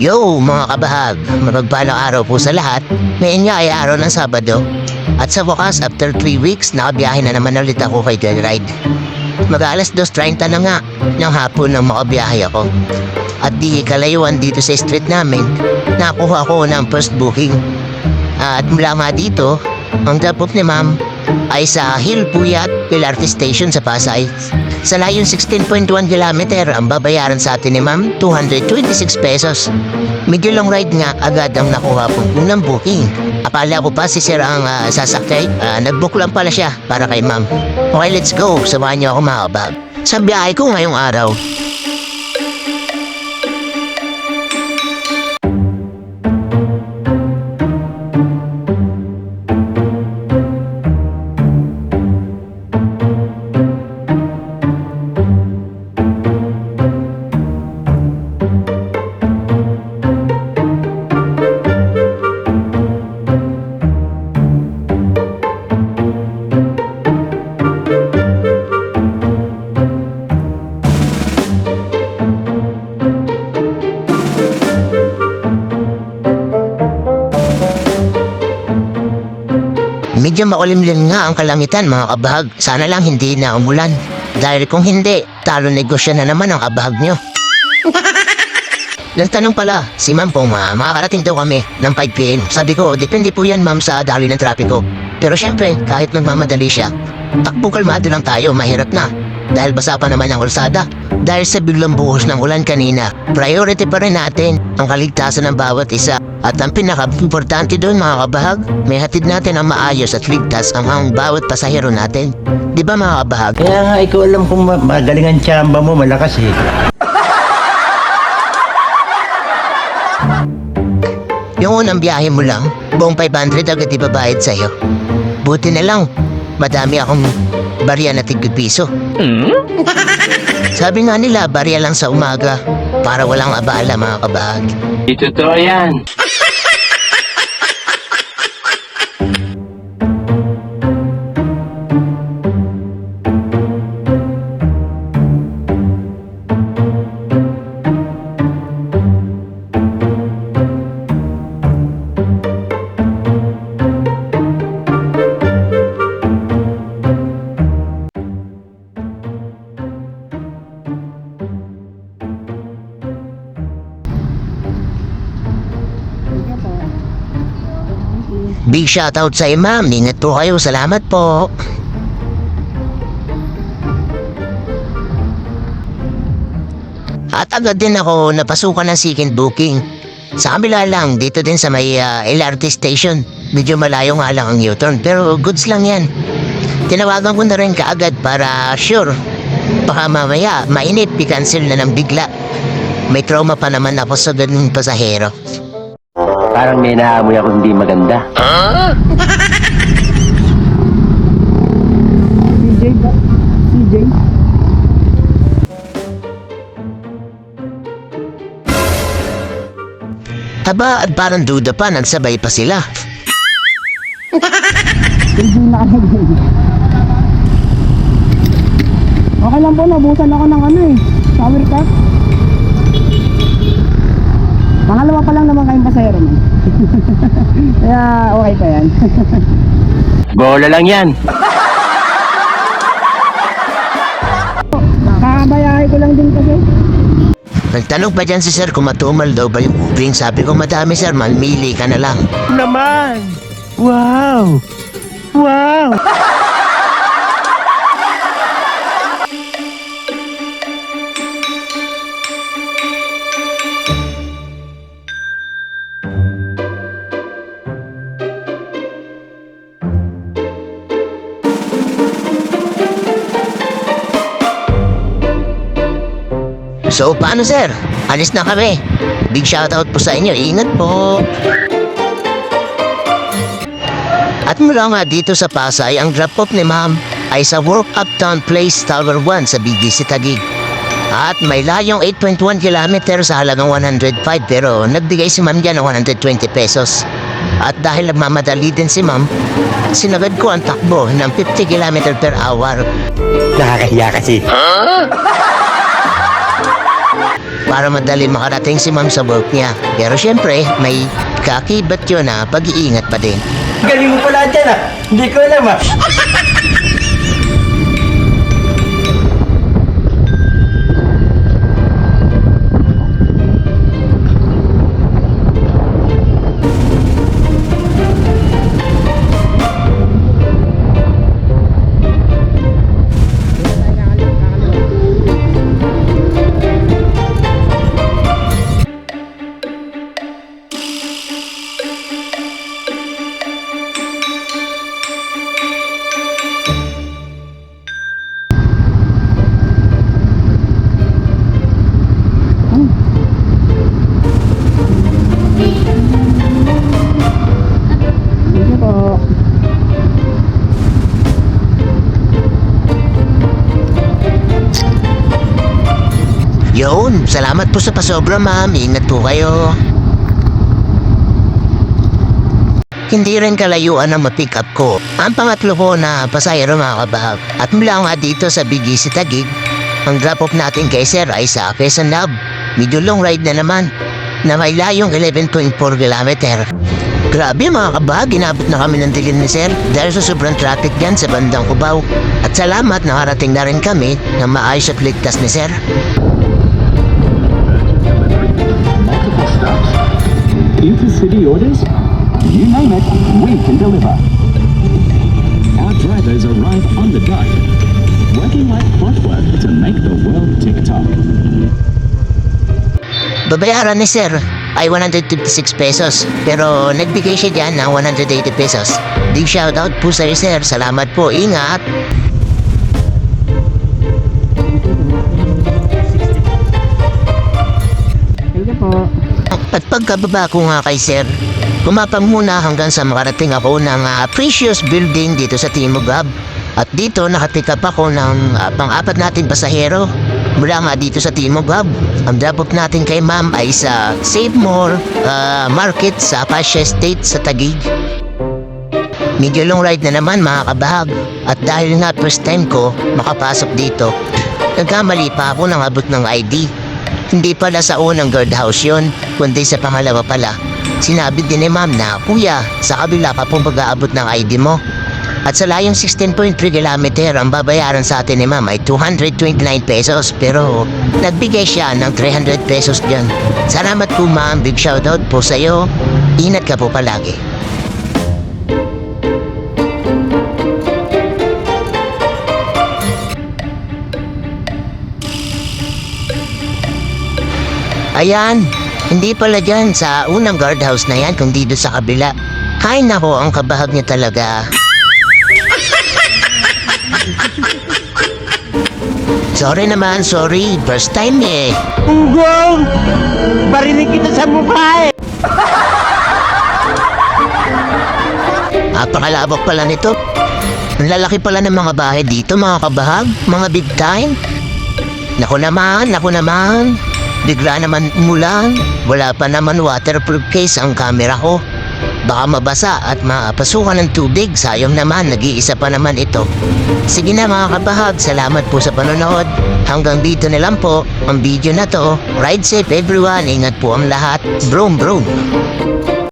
Yo mga kabahag, mapagpalang araw po sa lahat. Ngayon nga ay araw ng Sabado. At sa wakas, after 3 weeks, nakabiyahe na naman ulit ako kay Joyride. Mag-alas 2.30 na nga ng hapon nang makabiyahe ako. At di kalayuan dito sa street namin, nakuha ko ng first booking. At mula nga dito, ang drop ni ma'am ay sa Hill Puyat LRT Station sa Pasay. Sa layong 16.1 kilometer, ang babayaran sa atin ni ma'am, 226 pesos. Medyo long ride nga, agad ang nakuha po ng booking. Akala ko pa si Sir ang ah, sasakay, Ah, nag-book lang pala siya para kay ma'am. Okay, let's go. Samahan niyo ako mga kabag. Sa biyahe ko ngayong araw, Medyo makulimlim nga ang kalangitan mga kabahag. Sana lang hindi na umulan. Dahil kung hindi, talo negosyo na naman ang kabahag nyo. Nagtanong pala, si ma'am po ma, makakarating daw kami ng 5pm. Sabi ko, depende po yan ma'am sa daloy ng trapiko. Pero syempre, kahit magmamadali siya, takbo kalmado lang tayo, mahirap na. Dahil basa pa naman ang kalsada. Dahil sa biglang buhos ng ulan kanina, priority pa rin natin ang kaligtasan ng bawat isa. At ang pinaka-importante doon mga kabahag, may hatid natin ang maayos at ligtas ang, ang bawat pasahero natin. Di ba mga kabahag? Kaya nga, ikaw alam kung ma- magaling ang tsamba mo, malakas eh. Yung unang biyahe mo lang, buong 500 agad ibabayad sa'yo. Buti na lang, madami akong barya na tigod piso. Sabi nga nila, barya lang sa umaga para walang abala mga kabahag. Di totoo yan. Big shoutout sa ma'am. Ingat po kayo. Salamat po. At agad din ako napasukan ng second booking. Sa kabila lang, dito din sa may ah, LRT station. Medyo malayo nga lang ang U-turn, pero goods lang yan. Tinawagan ko na rin kaagad para sure. Baka mamaya, mainip, i-cancel na ng bigla. May trauma pa naman ako sa ganung pasahero. Parang may naamoy ako hindi maganda. CJ ba? CJ? Aba, at parang duda pa, nagsabay pa sila. Hindi na. Okay lang po, nabusan ako ng ano eh. Shower cap. Pangalawa pa lang naman kayong pasayro man. Kaya okay pa yan. Bola lang yan. Kakabayahe ko lang din kasi. Nagtanong pa dyan si sir kung matumal daw ba yung ubing. Sabi ko, madami sir, malmili ka na lang. Naman! Wow! Wow! So, paano sir? Alis na kami. Big shoutout po sa inyo. Ingat po. At mula nga dito sa Pasay, ang drop-off ni ma'am ay sa Work Uptown Place Tower 1 sa BGC Taguig. At may layong 8.1 km sa halagang 105 pero nagbigay si ma'am dyan ng 120 pesos. At dahil nagmamadali din si ma'am, sinagad ko ang takbo ng 50 km per hour. Nakakahiya kasi. Para madali makarating si ma'am sa work niya. Pero syempre, may kakibat yun na pag-iingat pa din. Galing mo pala dyan ah. Hindi ko alam ah. Yun, salamat po sa pasobra ma'am. Ingat po kayo. Hindi rin kalayuan ang ma-pick up ko. Ang pangatlo ko na pasayro mga kabahag. At mula nga dito sa BGC Tagig, ang drop off natin kay Sir ay sa Quezon Lab. Medyo long ride na naman na may layong 11.4 kilometer. Grabe mga kabahag, inabot na kami ng dilim ni Sir dahil sa sobrang traffic dyan sa bandang Cubao. At salamat nakarating na rin kami na maayos at ligtas ni Sir. Intercity orders? You name it, we can deliver. Our drivers arrive on the dot, working like clockwork to make the world tick-tock. Babayaran ni Sir ay 156 pesos pero nagbigay siya dyan ng 180 pesos. Big shoutout po sa Sir. Salamat po. Ingat. Sige po. At pagkababa ko nga kay Sir, kumapang muna hanggang sa makarating ako ng ah, Precious Building dito sa Timog Hub. At dito nakapick ako ng ah, pang-apat nating pasahero mula nga dito sa Timog Hub. Ang drop off natin kay ma'am ay sa Save More ah, Market sa Apache Estate sa Taguig. Medyo long ride na naman mga kabahag. At dahil nga first time ko makapasok dito, nagkamali pa ako ng abot ng ID. Hindi pala sa unang guardhouse yon, kundi sa pangalawa pala. Sinabi din ni ma'am na, Kuya, sa kabila ka pong pag-aabot ng ID mo. At sa layong 16.3 kilometer, ang babayaran sa atin ni ma'am ay 229 pesos. Pero nagbigay siya ng 300 pesos dyan. Salamat po ma'am, big shoutout po sa'yo. Ingat ka po palagi. Ayan, hindi pala dyan sa unang guardhouse na yan, kundi doon sa kabila. Hay nako, ang kabahag niya talaga. sorry naman, sorry. First time eh. Ugong! Barinig kita sa mukha eh. Napakalabak pala nito. Ang lalaki pala ng mga bahay dito, mga kabahag. Mga big time. Naku naman, naku naman. Bigla naman umulan. Wala pa naman waterproof case ang camera ko. Baka mabasa at mapasukan ng tubig. Sayang naman, nag-iisa pa naman ito. Sige na mga kabahag, salamat po sa panonood. Hanggang dito na lang po ang video na to. Ride safe everyone, ingat po ang lahat. Broom, broom.